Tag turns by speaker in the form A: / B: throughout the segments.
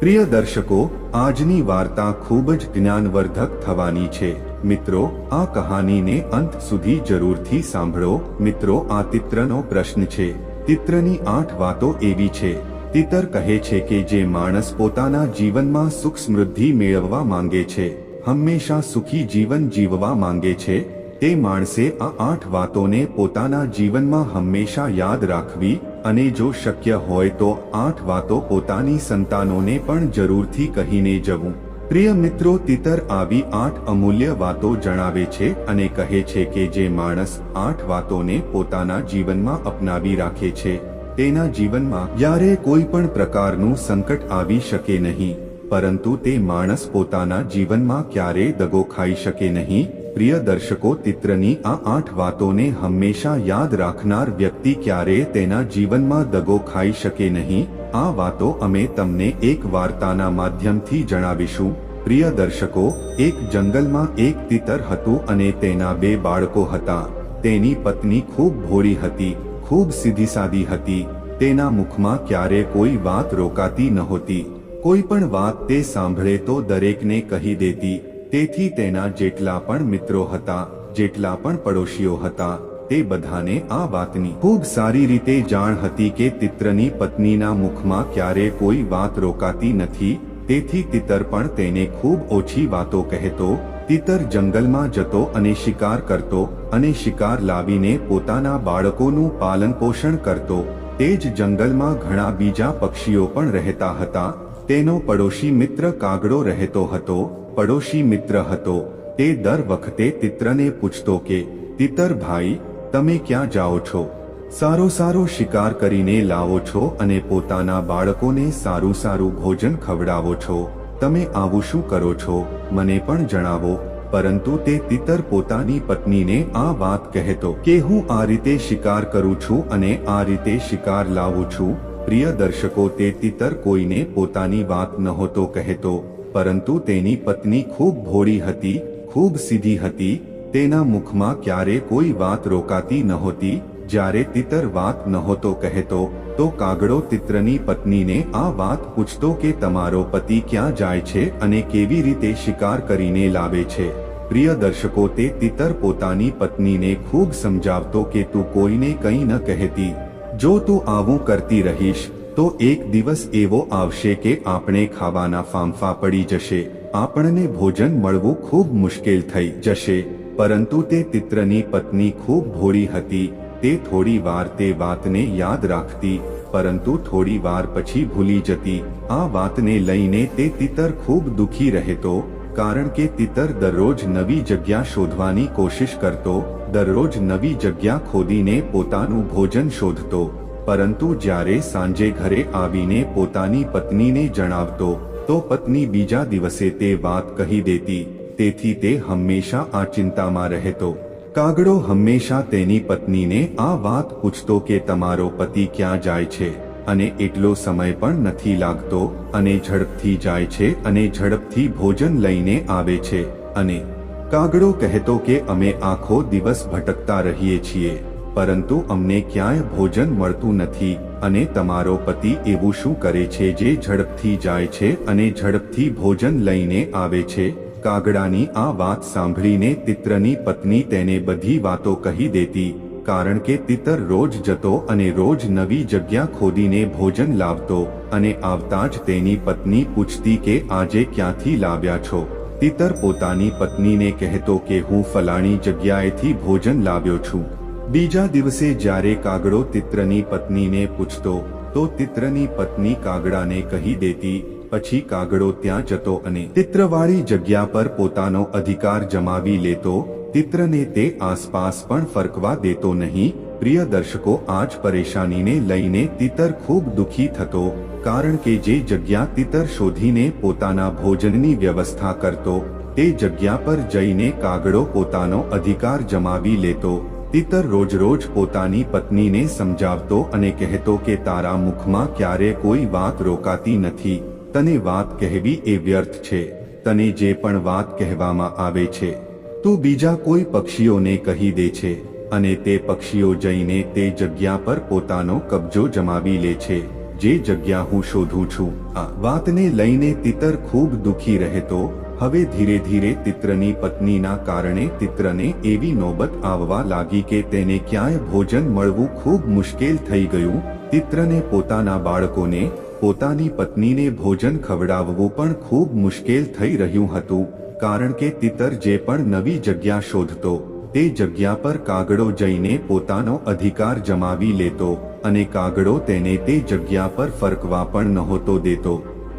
A: પ્રિય દર્શકો, આજની વાર્તા ખૂબ જ જ્ઞાનવર્ધક થવાની છે. મિત્રો, આ કહાનીને અંત સુધી જરૂરથી સાંભળો. મિત્રો, આ તિત્રનો પ્રશ્ન છે. તિત્રની આઠ વાતો એવી છે. તિતર કહે છે કે જે માણસ પોતાના જીવનમાં સુખ સમૃદ્ધિ મેળવવા માંગે છે, હંમેશા સુખી જીવન જીવવા માંગે છે તે માણસે આ આઠ વાતોને પોતાના જીવનમાં હંમેશા યાદ રાખવી અને જો શક્ય હોય તો આઠ વાતો પોતાની સંતાનોને પણ જરૂરથી કહીને જવું. પ્રિય મિત્રો, તિતર આવી આઠ અમૂલ્ય વાતો જણાવે છે અને કહે છે કે જે માણસ આઠ વાતોને પોતાના જીવનમાં અપનાવી રાખે છે, તેના જીવનમાં જ્યારે કોઈ પણ પ્રકારનું સંકટ આવી શકે નહીં. પરંતુ તે માણસ પોતાના જીવનમાં ક્યારેય દગો ખાઈ શકે નહીં પ્રિય દર્શકો, તિત્રની આ આઠ વાતોને હંમેશા યાદ રાખનાર વ્યક્તિ ક્યારેય તેના જીવનમાં દગો ખાઈ શકે નહીં? આ વાતો અમે તમને એક વાર્તાના માધ્યમથી જણાવીશું. પ્રિય દર્શકો, એક જંગલમાં એક તિતર હતું અને તેના બે બાળકો હતા. તેની પત્ની ખૂબ ભોળી હતી, ખૂબ સીધી સાદી હતી. તેના મુખમાં ક્યારે કોઈ વાત રોકાતી નહોતી. કોઈ પણ વાત તે સાંભળે તો દરેકને કહી દેતી તેથી તેના જેટલા પણ મિત્રો હતા, જેટલા પણ પડોશીઓ હતા, તે બધાને આ વાતની ખૂબ સારી રીતે જાણ હતી કે તિત્રની પત્નીના મુખમાં ક્યારે કોઈ વાત રોકાતી નથી, તેથી તિતર પણ તેને ખૂબ ઓછી વાતો કહેતો તિતર જંગલમાં જતો અને શિકાર કરતો અને શિકાર લાવીને પોતાના બાળકોનું પાલન પોષણ કરતો, તે જ જંગલમાં ઘણા બીજા પક્ષીઓ પણ રહેતા હતા, તેનો પડોશી મિત્ર કાગડો રહેતો હતો પડોશી મિત્ર હતો, તે દર વખતે તિત્રને પૂછતો કે તિતર ભાઈ, તમે ક્યાં જાઓ છો? સારો સારો શિકાર કરીને લાવો છો અને પોતાના બાળકોને સારું સારું ભોજન ખવડાવો છો. તમે આવું શું કરો છો? મને પણ જણાવો. પરંતુ તે તિતર પોતાની પત્નીને આ વાત કહેતો કે, હું આ રીતે શિકાર કરું છું અને આ રીતે શિકાર લાવું છું. પ્રિય દર્શકો, તે તિતર કોઈને પોતાની વાત નહોતો કહેતો. પરંતુ તેની પત્ની ખૂબ ભોળી હતી, ખૂબ સીધી હતી, તેના મુખમાં ક્યારે કોઈ વાત રોકાતી નહોતી, જ્યારે તિતર વાત નહોતો કહેતો, તો કાગડો તિત્રની પત્નીને આ વાત પૂછતો કે તમારો પતિ ક્યાં જાય છે અને કેવી રીતે શિકાર કરીને લાવે છે. પ્રિય દર્શકો, તે તિતર પોતાની પત્નીને ખૂબ સમજાવતો કે તું કોઈને કંઈ ન કહેતી. જો તું આવું કરતી રહીશ તો એક દિવસ એવો આવશે કે આપણે ખાવાના ફાંફા પડી જશે. આપણને ભોજન મળવું ખૂબ મુશ્કેલ થઈ જશે, પરંતુ તે તિત્રની પત્ની ખૂબ ભોળી હતી. તે થોડી વાર તે વાતને યાદ રાખતી, પરંતુ થોડી વાર પછી ભૂલી જતી. આ વાતને લઈને તે તિતર ખૂબ દુખી રહેતો, કારણ કે તિતર દરરોજ નવી જગ્યા શોધવાની કોશિશ કરતો, દરરોજ નવી જગ્યા ખોદીને પોતાનું ભોજન શોધતો. પરંતુ જ્યારે સાંજે ઘરે આવીને પોતાની પત્નીને જણાવતો, તો પત્ની બીજા દિવસે તે વાત કહી દેતી, તેથી તે હંમેશા આ ચિંતામાં રહેતો. કાગડો હંમેશા તેની પત્નીને આ વાત પૂછતો કે તમારો પતિ ક્યાં જાય છે, અને એટલો સમય પણ નથી લાગતો, અને ઝડપથી જાય છે, અને ઝડપથી ભોજન લઈને આવે છે, અને કાગડો કહેતો કે અમે આખો દિવસ ભટકતા રહીએ છીએ. પરંતુ અમને ક્યાંય ભોજન મળતું નથી અને તમારો પતિ એવું શું કરે છે જે ઝડપથી જાય છે અને ઝડપથી ભોજન લઈને આવે છે? કાગડાની આ વાત સાંભળીને તિત્રની પત્ની તેને બધી વાતો કહી દેતી, કારણ કે તિતર રોજ જતો અને રોજ નવી જગ્યા ખોદીને ભોજન લાવતો અને આવતા જ તેની પત્ની પૂછતી કે આજે ક્યાંથી લાવ્યા છો? તિતર પોતાની પત્નીને કહેતો કે હું ફલાણી જગ્યાએથી ભોજન લાવ્યો છું. બીજા દિવસે જ્યારે કાગડો તિત્રની પત્નીને પૂછતો, તો તિત્રની પત્ની કાગડાને કહી દેતી, પછી કાગડો ત્યાં જતો અને તિત્રવાળી જગ્યા પર પોતાનો અધિકાર જમાવી લેતો, તિત્રને તે આસપાસ પણ ફરકવા દેતો નહીં. પ્રિય દર્શકો, આજ પરેશાનીને લઈને તિતર ખૂબ દુખી થતો, કારણ કે જે જગ્યા તિતર શોધીને પોતાના ભોજનની વ્યવસ્થા કરતો, તે જગ્યા પર જઈને કાગડો પોતાનો અધિકાર જમાવી લેતો તિતર રોજ રોજ પોતાની પત્નીને સમજાવતો અને કહેતો કે તારા મુખમાં ક્યારે કોઈ વાત રોકાતી નથી, તને વાત કહેવી એ વ્યર્થ છે, તને જે પણ વાત કહેવામાં આવે છે, તું બીજા કોઈ પક્ષીઓને કહી દે છે, અને તે પક્ષીઓ જઈને તે જગ્યા પર પોતાનો કબજો જમાવી લે છે. જે જગ્યા હું શોધું છું, આ વાતને લઈને તિતર ખૂબ દુખી રહેતો, હવે ધીરે ધીરે તિત્રની પત્નીના કારણે તિત્રને એવી નોબત આવવા લાગી કે તેને ક્યાંય ભોજન મળવું ખૂબ મુશ્કેલ થઈ ગયું. તિત્રને પોતાના બાળકોને, પોતાની પત્નીને ભોજન ખવડાવવું પણ ખૂબ મુશ્કેલ થઈ રહ્યું હતું, કારણ કે તિતર જે પણ નવી જગ્યા શોધતો તે જગ્યા પર કાગડો જઈને પોતાનો અધિકાર જમાવી લેતો અને કાગડો તેને તે જગ્યા પર ફરકવા પણ નહોતો દેતો.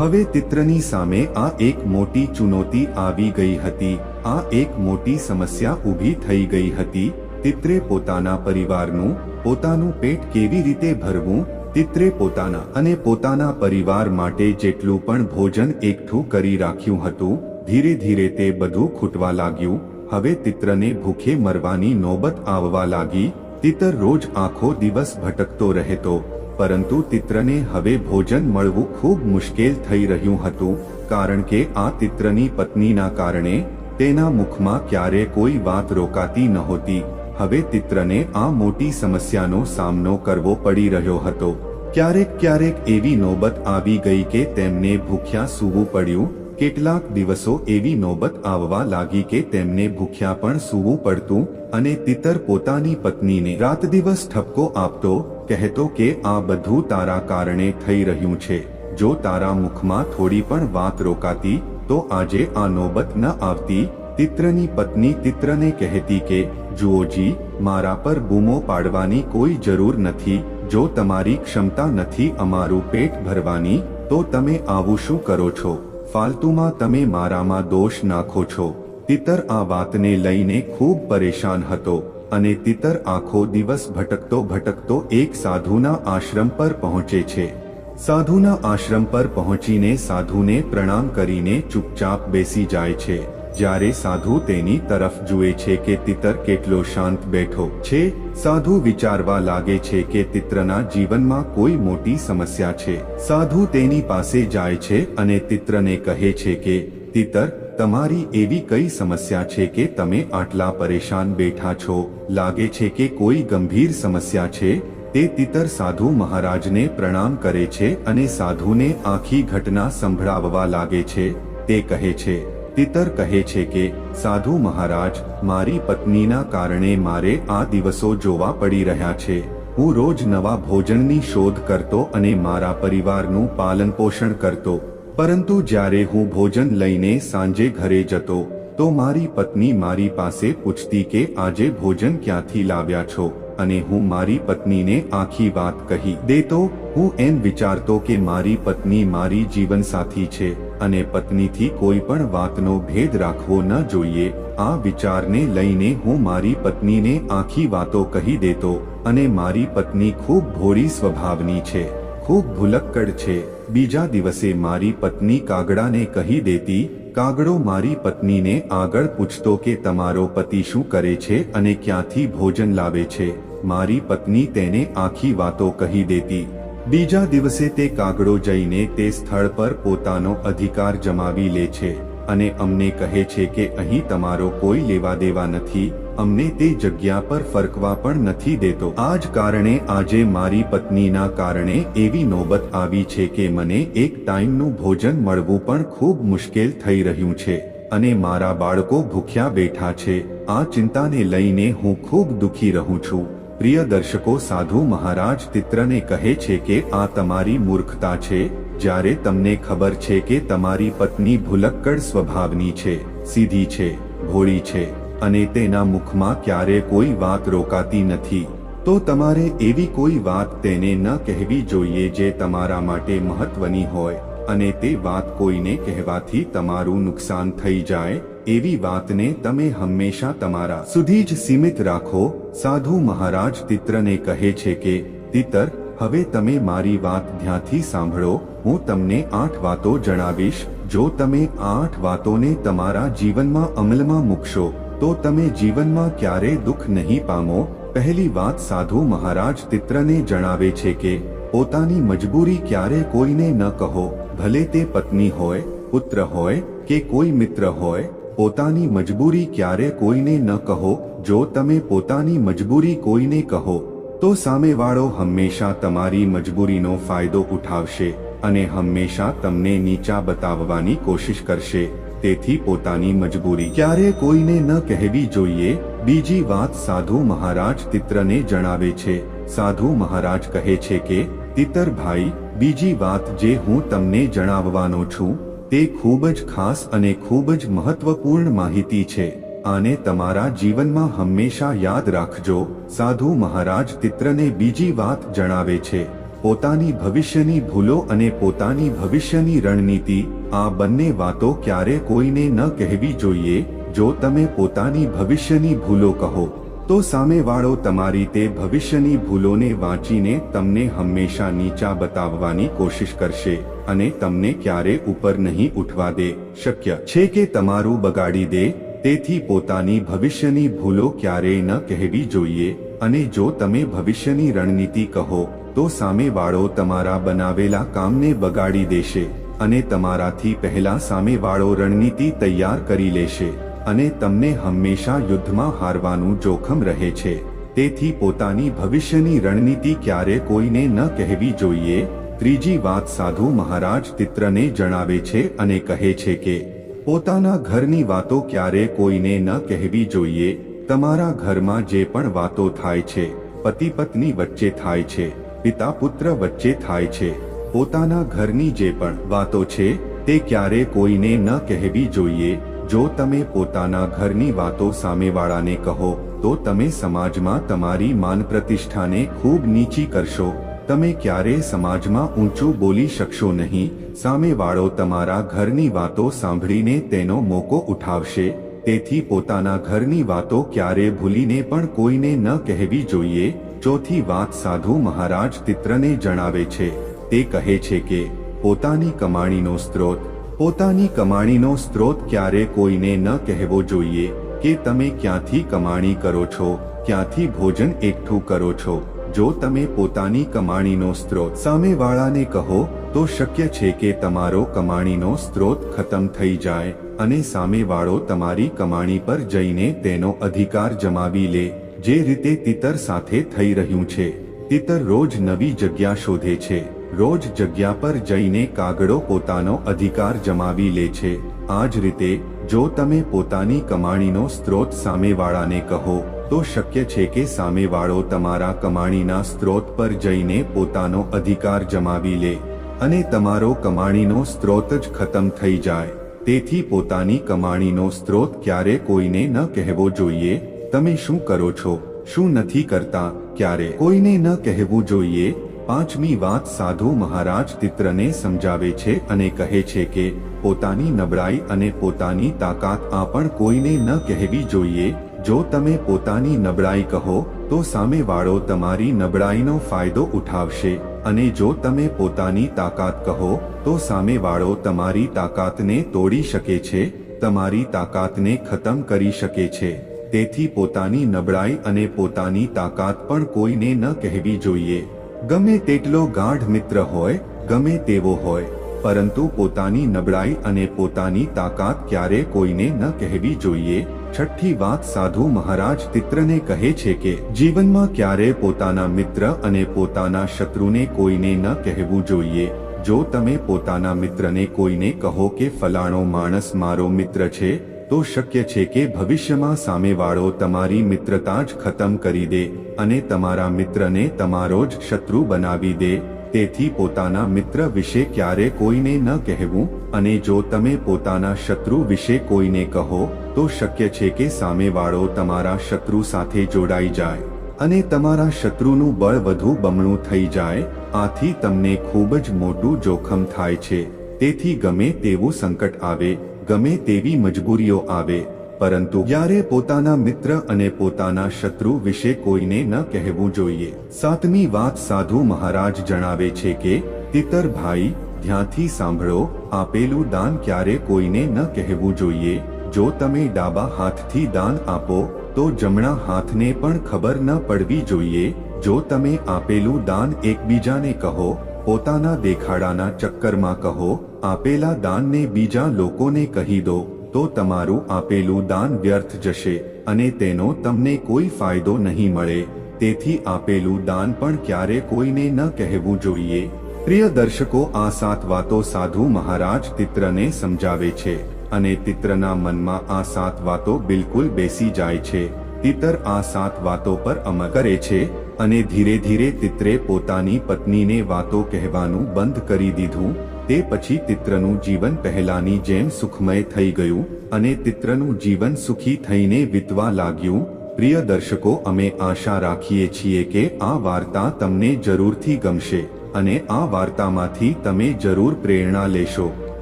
A: હવે તિત્રની સામે આ એક મોટી ચુનૌતી આવી ગઈ હતી. આ એક મોટી સમસ્યા ઊભી થઈ ગઈ હતી. તિત્રે પોતાના પરિવારનું, પોતાનું પેટ કેવી રીતે ભરવું? તિત્રે પોતાના અને પોતાના પરિવાર માટે જેટલું પણ ભોજન એકઠું કરી રાખ્યું હતું, ધીરે ધીરે તે બધું ખૂટવા લાગ્યું. હવે તિત્રને ભૂખે મરવાની નોબત આવવા લાગી. તિતર રોજ આખો દિવસ ભટકતો રહેતો, પરંતુ તિત્રને હવે ભોજન મળવું ખૂબ મુશ્કેલ થઈ રહ્યું હતું, કારણ કે આ તિત્રની પત્નીના કારણે તેના મુખમાં ક્યારે કોઈ વાત રોકાતી નહોતી. હવે તિત્રને આ મોટી સમસ્યાનો સામનો કરવો પડી રહ્યો હતો. ક્યારેક ક્યારેક એવી નોબત આવી ગઈ કે તેમને ભૂખ્યા સૂવું પડ્યું કેટલાક દિવસો એવી નોબત આવવા લાગી કે તેમને ભૂખ્યા પણ સૂવું પડતું અને તિતર પોતાની પત્નીને રાત દિવસ ઠપકો આપતો કહેતો કે આ બધું તારા કારણે થઈ રહ્યું છે. જો તારા મુખમાં થોડી પણ વાત રોકાતી, તો આજે આ નોબત ન આવતી. તિત્રની પત્ની તિત્રને કહેતી કે જુઓજી મારા પર બૂમો પાડવાની કોઈ જરૂર નથી. જો તમારી ક્ષમતા નથી અમારું પેટ ભરવાની, તો તમે આવું શું કરો છો? ફાલતુમાં તમે મારામાં દોષ નાખો છો. તિતર આ વાતને લઈને ખૂબ પરેશાન હતો અને તિતર આખો દિવસ ભટકતો ભટકતો એક સાધુના આશ્રમ પર પહોંચે છે. સાધુના આશ્રમ પર પહોંચીને સાધુને પ્રણામ કરીને ચૂપચાપ બેસી જાય છે. જ્યારે સાધુ તેની તરફ જુએ છે કે તિતર કેટલો શાંત બેઠો છે, સાધુ વિચારવા લાગે છે કે તિત્રના જીવનમાં કોઈ મોટી સમસ્યા છે. સાધુ તેની પાસે જાય છે અને તિત્રને કહે છે કે તિતર તમારી એવી કઈ સમસ્યા છે કે તમે આટલા પરેશાન બેઠા છો? લાગે છે કે કોઈ ગંભીર સમસ્યા છે? તે તિતર સાધુ મહારાજને પ્રણામ કરે છે અને સાધુને આખી ઘટના સંભળાવવા લાગે છે. તે કહે છે તિતર કહે છે કે, સાધુ મહારાજ, મારી પત્નીના કારણે મારે આ દિવસો જોવા પડી રહ્યા છે. હું રોજ નવા ભોજનની શોધ કરતો અને મારા પરિવારનું પાલન પોષણ કરતો. પરંતુ જ્યારે હું ભોજન લઈને સાંજે ઘરે જતો, તો મારી પત્ની મારી પાસે પૂછતી કે, આજે ભોજન ક્યાંથી લાવ્યા છો? અને હું મારી પત્નીને આખી વાત કહી દેતો હું એમ વિચારતો કે મારી પત્ની મારી જીવનસાથી છે અને પત્નીથી કોઈ પણ વાતનો ભેદ રાખવો ન જોઈએ. આ વિચારને લઈને હું મારી પત્નીને આખી વાતો કહી દેતો અને મારી પત્ની ખૂબ ભોળી સ્વભાવની છે, ખૂબ ભૂલક્કડ છે. બીજા દિવસે મારી પત્ની કાગડાને કહી દેતી, કાગડો મારી પત્નીને આગળ પૂછતો કે તમારો પતિ શું કરે છે અને ક્યાંથી ભોજન લાવે છે? મારી પત્ની તેને આખી વાતો કહી દેતી. બીજા દિવસે તે કાગડો જઈને તે સ્થળ પર પોતાનો અધિકાર જમાવી લે છે અને અમને કહે છે કે અહીં તમારો કોઈ લેવા દેવા નથી, અમને તે જગ્યા પર ફરકવા પણ નથી દેતો. આ જ કારણે આજે મારી પત્નીના કારણે એવી નોબત આવી છે કે મને એક ટાઈમનું ભોજન મળવું પણ ખૂબ મુશ્કેલ થઈ રહ્યું છે અને મારા બાળકો ભૂખ્યા બેઠા છે. આ ચિંતાને લઈને હું ખૂબ દુઃખી રહું છું. પ્રિય દર્શકો, સાધુ મહારાજ તિત્રને કહે છે કે આ તમારી મૂર્ખતા છે. જ્યારે તમને ખબર છે કે તમારી પત્ની ભૂલક્કડ સ્વભાવની છે, સીધી છે, ભોળી છે અને તેના મુખમાં ક્યારે કોઈ વાત રોકાતી નથી, તો તમારે એવી કોઈ વાત તેને ન કહેવી જોઈએ જે તમારા માટે મહત્વની હોય અને તે વાત કોઈને કહેવાથી તમારું નુકસાન થઈ જાય. એવી વાતને તમે હંમેશા તમારા સુધી જ સીમિત રાખો, સાધુ મહારાજ તિત્રને કહે છે કે તિતર હવે તમે મારી વાત ધ્યાનથી સાંભળો, હું તમને આઠ વાતો જણાવીશ, જો તમે આઠ વાતોને તમારા જીવનમાં અમલમાં મૂકશો, તો તમે જીવનમાં ક્યારે દુઃખ નહીં પામો. પહેલી વાત સાધુ મહારાજ તિત્રને જણાવે છે કે, પોતાની મજબૂરી ક્યારે કોઈને ન કહો, ભલે તે પત્ની હોય, પુત્ર હોય, કે કોઈ મિત્ર હોય પોતાની મજબૂરી ક્યારે કોઈને ન કહો, જો તમે પોતાની મજબૂરી કોઈને કહો, તો સામેવાળો હંમેશા તમારી મજબૂરીનો ફાયદો ઉઠાવશે અને હંમેશા તમને નીચા બતાવવાની કોશિશ કરશે, તેથી પોતાની મજબૂરી ક્યારે કોઈને ન કહેવી જોઈએ. બીજી વાત સાધુ મહારાજ તિત્રને જણાવે છે. સાધુ મહારાજ કહે છે કે તિતર ભાઈ બીજી વાત જે હું તમને જણાવવાનો છું તે ખૂબ જ ખાસ અને ખૂબ જ મહત્વપૂર્ણ માહિતી છે. આને તમારા જીવનમાં હંમેશા યાદ રાખજો, સાધુ મહારાજ તિત્રને બીજી વાત જણાવે છે. પોતાની ભવિષ્યની ભૂલો અને પોતાની ભવિષ્યની રણનીતિ, આ બંને વાતો ક્યારે કોઈને ન કહેવી જોઈએ, જો તમે પોતાની ભવિષ્યની ભૂલો કહો. તો સામેવાળો તમારી તે ભવિષ્યની ભૂલોને વાંચીને તમને હંમેશા નીચા બતાવવાની કોશિશ કરશે અને તમને ક્યારે ઉપર નહીં ઉઠવા દે. શક્ય છે કે તમારું બગાડી દે, તેથી પોતાની ભવિષ્યની ભૂલો ક્યારેય ન કહેવી જોઈએ. અને જો તમે ભવિષ્યની રણનીતિ કહો, તો સામેવાળો તમારા બનાવેલા કામને બગાડી દેશે અને તમારાથી પહેલા સામેવાળો રણનીતિ તૈયાર કરી લેશે. અને તમને હંમેશા યુદ્ધમાં હારવાનું જોખમ રહે છે. તેથી પોતાની ભવિષ્યની રણનીતિ ક્યારે કોઈને ન કહેવી જોઈએ? ત્રીજી વાત સાધુ મહારાજ તિત્રને જણાવે છે અને કહે છે કે, પોતાના ઘરની વાતો ક્યારે કોઈને ન કહેવી જોઈએ? તમારા ઘરમાં જે પણ વાતો થાય છે પતિ પત્ની વચ્ચે થાય છે પિતા પુત્ર વચ્ચે થાય છે, પોતાના ઘરની જે પણ વાતો છે, તે ક્યારે કોઈને ન કહેવી જોઈએ? જો તમે પોતાના ઘરની વાતો સામેવાળાને કહો, તો તમે સમાજમાં તમારી માન પ્રતિષ્ઠાને ખૂબ નીચી કરશો. તમે ક્યારેય સમાજમાં ઊંચું બોલી શકશો નહીં. સામેવાળો તમારા ઘરની વાતો સાંભળીને તેનો મોકો ઉઠાવશે. તેથી પોતાના ઘરની વાતો ક્યારે ભૂલીને પણ કોઈને ન કહેવી જોઈએ. ચોથી વાત સાધુ મહારાજ તિત્રને જણાવે છે. તે કહે છે કે, પોતાની કમાણીનો સ્ત્રોત પોતાની કમાણીનો સ્ત્રોત ક્યારે કોઈને ન કહેવો જોઈએ કે તમે ક્યાંથી કમાણી કરો છો, ક્યાંથી ભોજન એકઠું કરો છો. જો તમે પોતાની કમાણીનો સ્ત્રોત સામેવાળાને કહો, તો શક્ય છે કે તમારો કમાણીનો સ્ત્રોત ખતમ થઈ જાય અને સામેવાળો તમારી કમાણી પર જઈને તેનો અધિકાર જમાવી લે, જે રીતે તિતર સાથે થઈ રહ્યું છે. તિતર રોજ નવી જગ્યા શોધે છે. રોજ જગ્યા પર જઈને કાગડો પોતાનો અધિકાર જમાવી લે છે. આ જ રીતે, જો તમે પોતાની કમાણીનો સ્ત્રોત સામેવાળાને કહો, તો શક્ય છે કે સામેવાળો તમારા કમાણીના સ્ત્રોત પર જઈને પોતાનો અધિકાર જમાવી લે અને તમારો કમાણીનો સ્ત્રોત જ ખતમ થઈ જાય. તેથી પોતાની કમાણીનો સ્ત્રોત ક્યારે કોઈને ન કહેવો જોઈએ? તમે શું કરો છો? શું નથી કરતા? ક્યારે કોઈને ન કહેવું જોઈએ? પાંચમી વાત સાધુ મહારાજ તિત્રને સમજાવે છે અને કહે છે કે, પોતાની નબળાઈ અને પોતાની તાકાત આ પણ કોઈને ન કહેવી જોઈએ. જો તમે પોતાની નબળાઈ કહો, તો સામેવાળો તમારી નબળાઈનો ફાયદો ઉઠાવશે. અને જો તમે પોતાની તાકાત કહો, તો સામેવાળો તમારી તાકાતને તોડી શકે છે. તમારી તાકાતને ખતમ કરી શકે છે. તેથી પોતાની નબળાઈ અને પોતાની તાકાત પણ કોઈને ન કહેવી જોઈએ. ગમે તેટલો ગાઢ મિત્ર હોય, ગમે તેવો હોય, પરંતુ પોતાની નબળાઈ અને પોતાની તાકાત ક્યારે કોઈને ન કહેવી જોઈએ? છઠ્ઠી વાત સાધુ મહારાજ તિત્રને કહે છે કે, જીવનમાં ક્યારે પોતાના મિત્ર અને પોતાના શત્રુને કોઈને ન કહેવું જોઈએ? જો તમે પોતાના મિત્રને કોઈને કહો કે ફલાણો માણસ મારો મિત્ર છે તો શક્ય છે કે ભવિષ્યમાં સામેવાળો તમારી મિત્રતા જ ખતમ કરી દે અને તમારા મિત્રને તમારો જ શત્રુ બનાવી દે. તેથી પોતાના મિત્ર વિશે ક્યારે કોઈને ન કહેવું અને જો તમે પોતાના શત્રુ વિશે કોઈને કહો, તો શક્ય છે કે સામેવાળો તમારા શત્રુ સાથે જોડાઈ જાય અને તમારા શત્રુનું બળ વધુ બમણું થઈ જાય. આથી તમને ખૂબ જ મોટું જોખમ થાય છે. તેથી ગમે તેવું સંકટ આવે ગમે તેવી મજબૂરીઓ આવે, પરંતુ ક્યારે પોતાના મિત્ર અને પોતાના શત્રુ વિશે કોઈને ન કહેવું જોઈએ. સાતમી વાત સાધુ મહારાજ જણાવે છે કે, તિતર ભાઈ, ધ્યાનથી સાંભળો, આપેલું દાન ક્યારે કોઈને ન કહેવું જોઈએ. જો તમે ડાબા હાથથી દાન આપો, તો જમણા હાથને પણ ખબર ન પડવી જોઈએ. જો તમે આપેલું દાન એકબીજાને કહો, પોતાના દેખાડાના ચક્કરમાં કહો આપેલા દાનને બીજા લોકોને કહી દો, તો તમારું આપેલું દાન વ્યર્થ જશે અને તેનો તમને કોઈ ફાયદો નહીં મળે. તેથી આપેલું દાન પણ ક્યારે કોઈને ન કહેવું જોઈએ. પ્રિય દર્શકો, આ સાત વાતો સાધુ મહારાજ તિત્રને સમજાવે છે અને તિત્રના મનમાં આ સાત વાતો બિલકુલ બેસી જાય છે. તિતર આ સાત વાતો પર અમલ કરે છે અને ધીરે ધીરે તિત્રે પોતાની પત્નીને વાતો કહેવાનું બંધ કરી દીધું. તે પછી તિત્રનું જીવન પહેલાની જેમ સુખમય થઈ ગયું અને તિત્રનું જીવન સુખી થઈને વીતવા લાગ્યું. પ્રિય દર્શકો, અમે આશા રાખીએ છીએ કે આ વાર્તા તમને જરૂરથી ગમશે અને આ વાર્તામાંથી તમે જરૂર પ્રેરણા લેશો.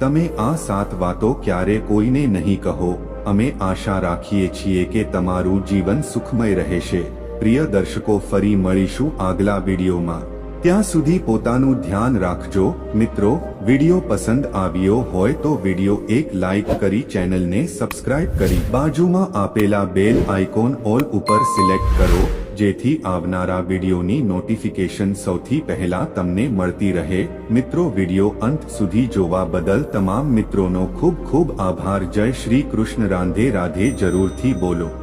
A: તમે આ સાત વાતો ક્યારે કોઈને નહીં કહો. અમે આશા રાખીએ છીએ કે તમારું જીવન સુખમય રહેશે. પ્રિય દર્શકો, ફરી મળીશું આગલા વિડીયોમાં. ત્યાં સુધી પોતાનું ધ્યાન રાખજો. મિત્રો, વીડિયો પસંદ આવ્યો હોય તો વીડિયો એક લાઈક કરી ચેનલને સબસ્ક્રાઇબ કરી બાજુમાં આપેલા બેલ આઇકોન ઓલ ઉપર સિલેક્ટ કરો, જેથી આવનારા વિડીયોની નોટિફિકેશન સૌથી પહેલા તમને મળતી રહે. મિત્રો, વીડિયો અંત સુધી જોવા બદલ તમામ મિત્રોનો ખૂબ ખૂબ આભાર. જય શ્રી કૃષ્ણ. રાંધે રાધે. જરૂરથી બોલો.